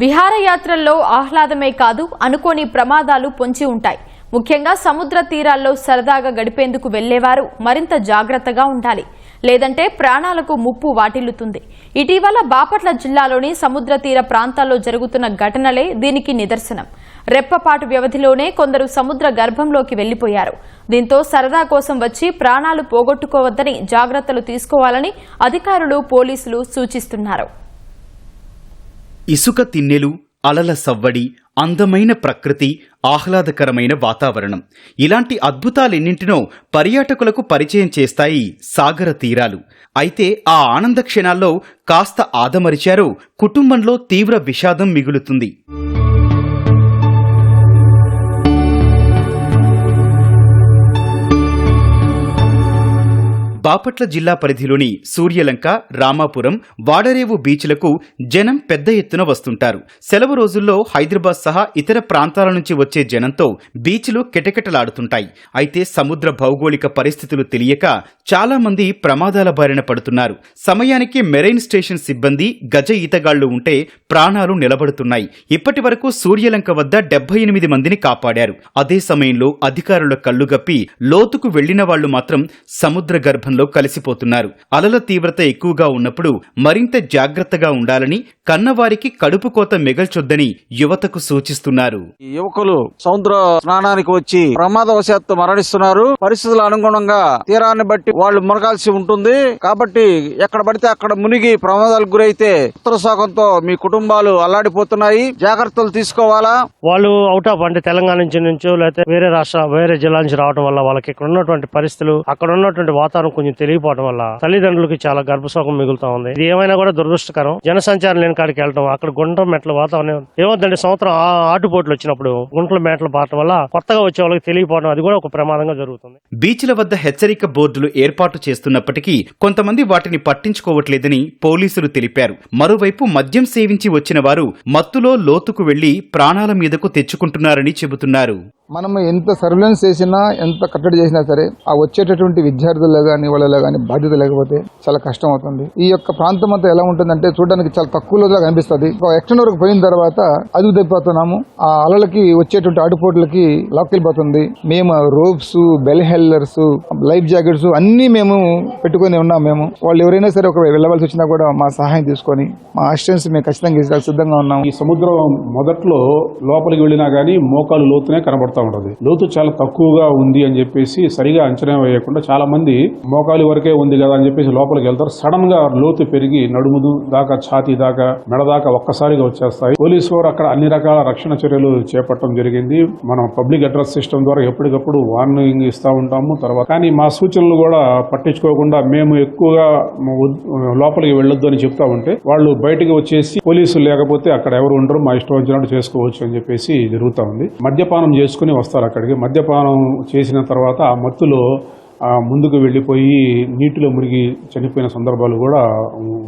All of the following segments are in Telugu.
విహారయాత్రల్లో ఆహ్లాదమే కాదు అనుకోని ప్రమాదాలు పొంచి ఉంటాయి. ముఖ్యంగా సముద్ర తీరాల్లో సరదాగా గడిపేందుకు వెళ్ళేవారు మరింత జాగ్రత్తగా ఉండాలి. లేదంటే ప్రాణాలకు ముప్పు వాటిల్లుతుంది. ఇటీవల బాపట్ల జిల్లాలోని సముద్ర తీర ప్రాంతాల్లో జరుగుతున్న ఘటనలే దీనికి నిదర్శనం. రెప్పపాటు వ్యవధిలోనే కొందరు సముద్ర గర్భంలోకి వెళ్ళిపోయారు దీంతో సరదా కోసం వచ్చి ప్రాణాలు పోగొట్టుకోవద్దని జాగ్రత్తలు తీసుకోవాలని అధికారులు పోలీసులు సూచిస్తున్నారు. ఇసుక తిన్నెలు అలల సవ్వడి అందమైన ప్రకృతి ఆహ్లాదకరమైన వాతావరణం. ఇలాంటి అద్భుతాలెన్నింటినో పర్యాటకులకు పరిచయం చేస్తాయి సాగర తీరాలు. అయితే ఆ ఆనంద క్షణాల్లో కాస్త ఆదమరిచారో కుటుంబంలో తీవ్ర విషాదం మిగులుతుంది. బాపట్ల జిల్లా పరిధిలోని సూర్యలంక రామాపురం వాడరేవు బీచ్లకు జనం పెద్ద ఎత్తున వస్తుంటారు. సెలవు రోజుల్లో హైదరాబాద్ సహా ఇతర ప్రాంతాల నుంచి వచ్చే జనంతో బీచ్లు కిటకిటలాడుతుంటాయి. అయితే సముద్ర భౌగోళిక పరిస్థితులు తెలియక చాలా మంది ప్రమాదాల బారిన పడుతున్నారు. సమయానికి మెరైన్ స్టేషన్ సిబ్బంది గజ ఈతగాళ్ళు ఉంటే ప్రాణాలు నిలబడుతున్నాయి. ఇప్పటి వరకు సూర్యలంక వద్ద డెబ్బై ఎనిమిది మందిని కాపాడారు. అదే సమయంలో అధికారుల కళ్ళుగప్పి లోతుకు వెళ్ళిన వాళ్ళు మాత్రం సముద్ర గర్భంలో కలిసిపోతున్నారు. అలల తీవ్రత ఎక్కువగా ఉన్నప్పుడు మరింత జాగ్రత్తగా ఉండాలని కన్నవారికి కడుపు కోత మిగల్చొద్దని యువతకు సూచిస్తున్నారు. యువకులు సముద్ర స్నానానికి వచ్చి ప్రమాదవశాత్తు మరణిస్తున్నారు. పరిస్థితుల అనుగుణంగా తీరాన్ని బట్టి వాళ్ళు మునగాల్సి ఉంటుంది. కాబట్టి ఎక్కడ పడితే అక్కడ మునిగి ప్రమాదాలకు గురైతే ఉత్తర శాఖంతో మీ కుటుంబాలు అల్లాడిపోతున్నాయి. జాగ్రత్తలు తీసుకోవాలా? వాళ్ళు అవుట్ ఆఫ్ అంటే తెలంగాణ నుంచి నుంచో లేకపోతే వేరే రాష్ట్ర వేరే జిల్లా నుంచి రావడం వల్ల వాళ్ళకి ఇక్కడ ఉన్నటువంటి పరిస్థితులు అక్కడ ఉన్నటువంటి వాతావరణం కొంచెం తెలియపోవడం వల్ల తల్లిదండ్రులకి చాలా గర్భశోకం మిగులుతా ఉంది. ఇది ఏమైనా కూడా దురదృష్టకరం. జనసంచారం లేని కాడికి వెళ్ళడం అక్కడ గుండ్రం మెట్ల వాతావరణం ఏమవుతుందంటే సంవత్సరం ఆ ఆటుపోట్లు వచ్చినప్పుడు గుంట్ల మెట్లు పాటం వల్ల కొత్తగా వచ్చే వాళ్ళకి తెలియపోవడం అది కూడా ఒక ప్రమాదంగా జరుగుతుంది. బీచ్ల వద్ద హెచ్చరిక బోర్డులు ఏర్పాటు చేస్తున్నప్పటికీ కొంతమంది వాటిని పట్టించుకోవట్లేదని పోలీసులు తెలిపారు. మరోవైపు మద్యం సేవించి వచ్చిన వారు మత్తులో లోతుకు వెళ్ళి ప్రాణాల మీదకు తెచ్చుకుంటున్నారని చెబుతున్నారు. మనం ఎంత సర్వేలెన్స్ చేసినా ఎంత కట్టడి చేసినా సరే ఆ వచ్చేటటువంటి విద్యార్థుల్లో కానీ వాళ్ళలో కానీ బాధ్యత లేకపోతే చాలా కష్టం అవుతుంది. ఈ యొక్క ప్రాంతం అంతా ఎలా ఉంటుందంటే చూడడానికి చాలా తక్కువ కనిపిస్తుంది. ఎక్స్టెండ్ వరకు పోయిన తర్వాత అదుపు తప్పిపోతున్నాము ఆ అలలకి వచ్చేటువంటి ఆటుపోట్లకి లాక్కెళ్ళిపోతుంది. మేము రోప్స్ బెల్ హెల్లర్స్ లైఫ్ జాకెట్స్ అన్ని మేము పెట్టుకొని ఉన్నాం మేము. వాళ్ళు ఎవరైనా సరే ఒక వెళ్ళవలసి వచ్చినా కూడా మా సహాయం తీసుకొని మా అసిస్టెన్స్ మేము ఖచ్చితంగా ఇవ్వడానికి సిద్ధంగా ఉన్నాము. ఈ సముద్రం మొదట్లో లోపలికి వెళ్ళినా కానీ మోకాలు లోతునే కనబడతా ఉంటది. లోతు చాలా తక్కువగా ఉంది అని చెప్పేసి సరిగా అంచనా వేయకుండా చాలా మంది మోకాలి వరకే ఉంది కదా అని చెప్పేసి లోపలికి వెళ్తారు. సడన్గా లోతు పెరిగి నడుముదు దాకా ఛాతీ దాకా మెడ దాకా ఒక్కసారిగా వచ్చేస్తాయి. పోలీసు వారు అక్కడ అన్ని రకాల రక్షణ చర్యలు చేపట్టడం జరిగింది. మనం పబ్లిక్ అడ్రస్ సిస్టమ్ ద్వారా ఎప్పటికప్పుడు వార్నింగ్ ఇస్తూ ఉంటాము. తర్వాత కానీ మా సూచనలు కూడా పట్టించుకోకుండా మేము ఎక్కువగా లోపలికి వెళ్ళొద్దు అని చెప్తా ఉంటే వాళ్ళు బయటకు వచ్చేసి పోలీసులు లేకపోతే అక్కడ ఎవరు ఉండరు. మా ఇష్టం వచ్చినట్టు చేసుకోవచ్చు అని చెప్పేసి జరుగుతా ఉంది. మద్యపానం చేసుకుని వస్తారు అక్కడికి. మద్యపానం చేసిన తర్వాత ఆ మత్తులో ముందుకు వెళ్ళిపోయి నీటిలో మునిగి చనిపోయిన సందర్భాలు కూడా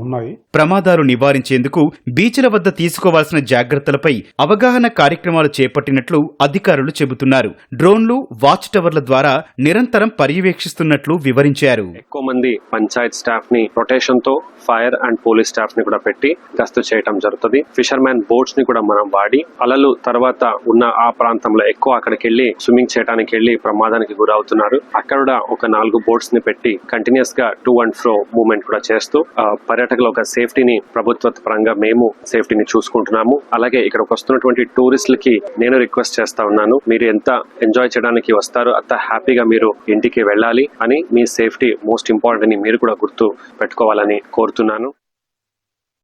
ఉన్నాయి. ప్రమాదాలు నివారించేందుకు బీచ్ల వద్ద తీసుకోవాల్సిన జాగ్రత్తలపై అవగాహన కార్యక్రమాలు చేపట్టినట్లు అధికారులు చెబుతున్నారు. డ్రోన్లు వాచ్ టవర్ల ద్వారా నిరంతరం పర్యవేక్షిస్తున్నట్లు వివరించారు. ఎక్కువ మంది పంచాయత్ స్టాఫ్ని రొటేషన్తో ఫైర్ అండ్ పోలీస్ స్టాఫ్ని కూడా పెట్టి గస్తు చేయటం జరుగుతుంది. ఫిషర్మ్యాన్ బోట్స్ని కూడా మనం వాడి అలలు తర్వాత ఉన్న ఆ ప్రాంతంలో ఎక్కువ అక్కడికి వెళ్ళి స్విమ్మింగ్ చేయడానికి వెళ్ళి ప్రమాదానికి గురవుతున్నారు. అక్కడ కూడా ఒక నాలుగు బోట్స్ని పెట్టి కంటిన్యూస్గా టూ అండ్ ఫ్రో మూవ్మెంట్ కూడా చేస్తూ పర్యాటకుల ఒక సేఫ్టీని ప్రభుత్వ పరంగా మేము సేఫ్టీని చూసుకుంటున్నాము. అలాగే ఇక్కడికి వస్తున్నటువంటి టూరిస్టులకి నేను రిక్వెస్ట్ చేస్తా ఉన్నాను. మీరు ఎంత ఎంజాయ్ చేయడానికి వస్తారో అంత హ్యాపీగా మీరు ఇంటికి వెళ్ళాలి అని మీ సేఫ్టీ మోస్ట్ ఇంపార్టెంట్ అని మీరు కూడా గుర్తు పెట్టుకోవాలని కోరుతున్నాను.